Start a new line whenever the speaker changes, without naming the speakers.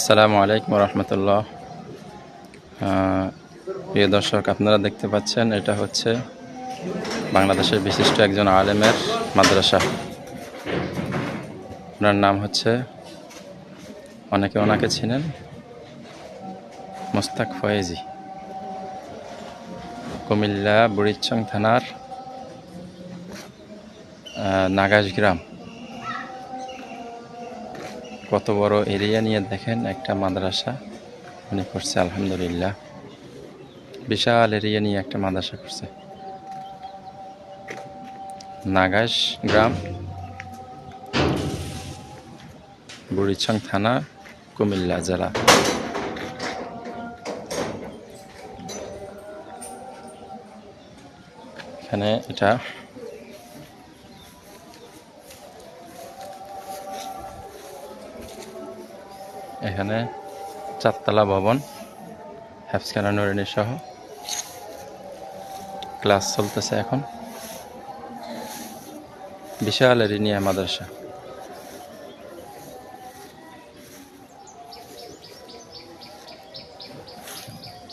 আসসালামু আলাইকুম রহমতুল্লাহ। প্রিয় দর্শক, আপনারা দেখতে পাচ্ছেন, এটা হচ্ছে বাংলাদেশের বিশিষ্ট একজন আলেমের মাদ্রাসা। ওনার নাম হচ্ছে, অনেকে ওনাকে চিনেন, মোস্তাক ফয়েজি। কুমিল্লা বুড়িচং থানার নাগাশ গ্রাম। কত বড় এরিয়া নিয়ে দেখেন, একটা মাদ্রাসা উনি করছে, আলহামদুলিল্লাহ। বিশাল এরিয়া নিয়ে একটা মাদ্রাসা করছে। নাগাস গ্রাম, বুড়িছং থানা, কুমিল্লা জেলা। এখানে এটা এখানে চারতলা ভবন হ্যাফসখানা নরিনী সহ। ক্লাস চলতেছে এখন। বিশাল এরিনিয়া মাদ্রাসা।